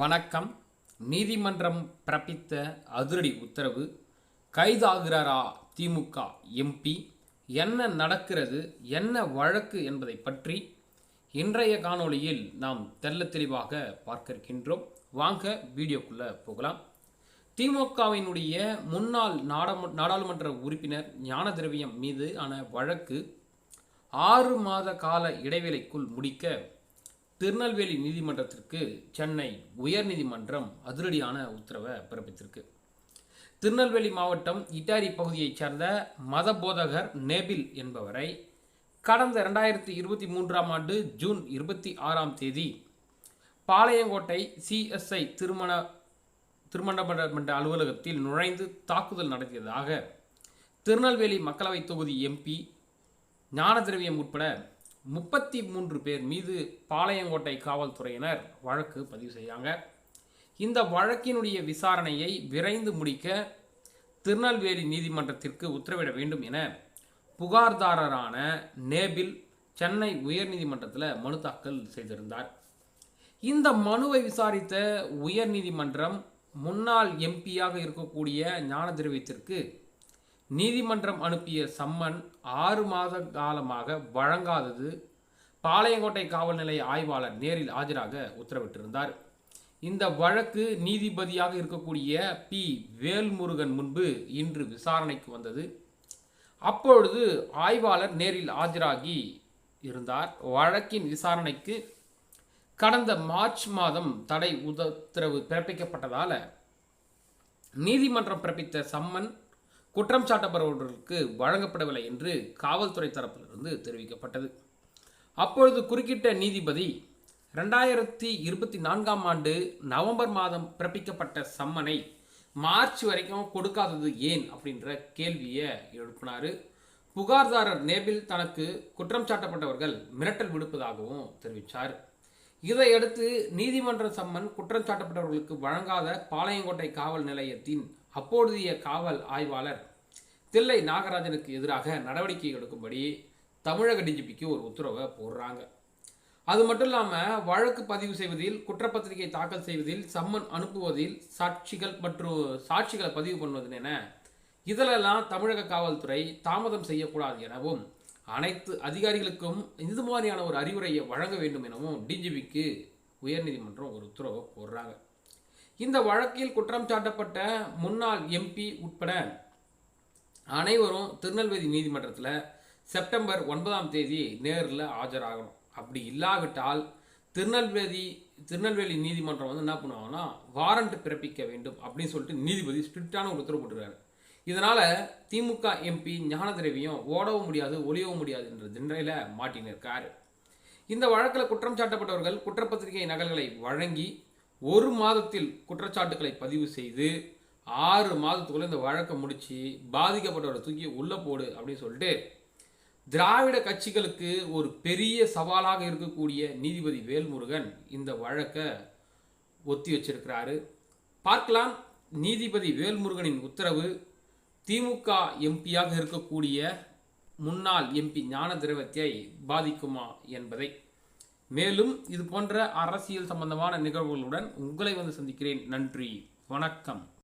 வணக்கம். நீதிமன்றம் பிறப்பித்த அதிரடி உத்தரவு கைதாகிறாரா திமுக எம்பி என்ன நடக்கிறது என்ன வழக்கு என்பதை பற்றி இன்றைய காணொளியில் நாம் தெள்ள தெளிவாக பார்க்க இருக்கின்றோம் வாங்க வீடியோக்குள்ளே போகலாம். திமுகவினுடைய முன்னாள் நாடாம நாடாளுமன்ற உறுப்பினர் ஞான திரவியம் மீது ஆன வழக்கு ஆறு மாத கால இடைவேளைக்குள் முடிக்க திருநெல்வேலி நீதிமன்றத்திற்கு சென்னை உயர்நீதிமன்றம் அதிரடியான உத்தரவை பிறப்பித்திருக்கு. திருநெல்வேலி மாவட்டம் இட்டாரி பகுதியைச் சேர்ந்த மத போதகர் நேபில் என்பவரை கடந்த ரெண்டாயிரத்தி இருபத்தி மூன்றாம் ஆண்டு ஜூன் இருபத்தி ஆறாம் தேதி பாளையங்கோட்டை சிஎஸ்ஐ திருமண திருமணமன்ற அலுவலகத்தில் நுழைந்து தாக்குதல் நடத்தியதாக திருநெல்வேலி மக்களவைத் தொகுதி எம்பி ஞான திரவியம் உட்பட முப்பத்தி மூன்று பேர் மீது பாளையங்கோட்டை காவல்துறையினர் வழக்கு பதிவு செய்யாங்க இந்த வழக்கினுடைய விசாரணையை விரைந்து முடிக்க திருநெல்வேலி நீதிமன்றத்திற்கு உத்தரவிட வேண்டும் என புகார்தாரரான நேபில் சென்னை உயர்நீதிமன்றத்தில் மனு தாக்கல் செய்திருந்தார். இந்த மனுவை விசாரித்த உயர்நீதிமன்றம் முன்னாள் எம்பியாக இருக்கக்கூடிய ஞான திரவியத்திற்கு நீதிமன்றம் அனுப்பிய சம்மன் ஆறு மாத காலமாக வழங்காதது. பாளையங்கோட்டை காவல் நிலைய ஆய்வாளர் நேரில் ஆஜராக உத்தரவிட்டிருந்தார். இந்த வழக்கு நீதிபதியாக இருக்கக்கூடிய பி. வேல்முருகன் முன்பு இன்று விசாரணைக்கு வந்தது. அப்பொழுது ஆய்வாளர் நேரில் ஆஜராகி இருந்தார். வழக்கின் விசாரணைக்கு கடந்த மார்ச் மாதம் தடை உத்தரவு பிறப்பிக்கப்பட்டதால நீதிமன்றம் பிறப்பித்த சம்மன் குற்றம் சாட்டப்படுபவர்களுக்கு வழங்கப்படவில்லை என்று காவல்துறை தரப்பிலிருந்து தெரிவிக்கப்பட்டது. அப்பொழுது குறுக்கிட்ட நீதிபதி ரெண்டாயிரத்தி இருபத்தி நான்காம் ஆண்டு நவம்பர் மாதம் பிறப்பிக்கப்பட்ட சம்மனை மார்ச் வரைக்கும் கொடுக்காதது ஏன் அப்படின்ற கேள்வியை எழுப்பினார். புகார்தாரர் நேபில் தனக்கு குற்றம் சாட்டப்பட்டவர்கள் மிரட்டல் விடுப்பதாகவும் தெரிவித்தார் இதையடுத்து நீதிமன்ற சம்மன் குற்றம் சாட்டப்பட்டவர்களுக்கு வழங்காத பாளையங்கோட்டை காவல் நிலையத்தின் அப்பொழுதைய காவல் ஆய்வாளர் தில்லை நாகராஜனுக்கு எதிராக நடவடிக்கை எடுக்கும்படி தமிழக டிஜிபிக்கு ஒரு உத்தரவை போடுறாங்க. அது மட்டும் இல்லாமல் வழக்கு பதிவு செய்வதில் குற்றப்பத்திரிகை தாக்கல் செய்வதில் சம்மன் அனுப்புவதில் சாட்சிகள் மற்றும் சாட்சிகளை பதிவு பண்ணுவது என இதிலெல்லாம் தமிழக காவல்துறை தாமதம் செய்யக்கூடாது எனவும் அனைத்து அதிகாரிகளுக்கும் இது மாதிரியான ஒரு அறிவுரையை வழங்க வேண்டும் எனவும் டிஜிபிக்கு உயர்நீதிமன்றம் ஒரு உத்தரவை போடுறாங்க. இந்த வழக்கில் குற்றம் சாட்டப்பட்ட முன்னாள் எம்பி உட்பட அனைவரும் திருநெல்வேலி நீதிமன்றத்தில் செப்டம்பர் ஒன்பதாம் தேதி நேரில் ஆஜராகணும். அப்படி இல்லாவிட்டால் திருநெல்வேலி திருநெல்வேலி நீதிமன்றம் வந்து என்ன பண்ணுவாங்கன்னா வாரண்ட் பிறப்பிக்க வேண்டும் அப்படின்னு சொல்லிட்டு நீதிபதி ஸ்ட்ரிக்டான ஒரு உத்தரவு போட்டுருக்காரு. இதனால் திமுக எம்பி ஞானதிரவியும் ஓடவும் முடியாது ஒளியவும் முடியாது என்ற திண்டையில மாட்டினிருக்காரு இந்த வழக்கில் குற்றம் சாட்டப்பட்டவர்கள் குற்றப்பத்திரிகை நகல்களை வழங்கி ஒரு மாதத்தில் குற்றச்சாட்டுகளை பதிவு செய்து ஆறு மாதத்துக்குள்ளே இந்த வழக்கை முடித்து பாதிக்கப்பட்டவரை தூக்கி உள்ளே போடு அப்படின்னு சொல்லிட்டு திராவிட கட்சிகளுக்கு ஒரு பெரிய சவாலாக இருக்கக்கூடிய நீதிபதி வேல்முருகன் இந்த வழக்கை ஒத்தி வச்சிருக்கிறாரு. பார்க்கலாம் நீதிபதி வேல்முருகனின் உத்தரவு. திமுக எம்பியாக இருக்கக்கூடிய முன்னாள் எம்பி ஞான திரவத்தை பாதிக்குமா என்பதை. மேலும் இது போன்ற அரசியல் சம்பந்தமான நிகழ்வுகளுடன் உங்களை வந்து சந்திக்கிறேன். நன்றி. வணக்கம்.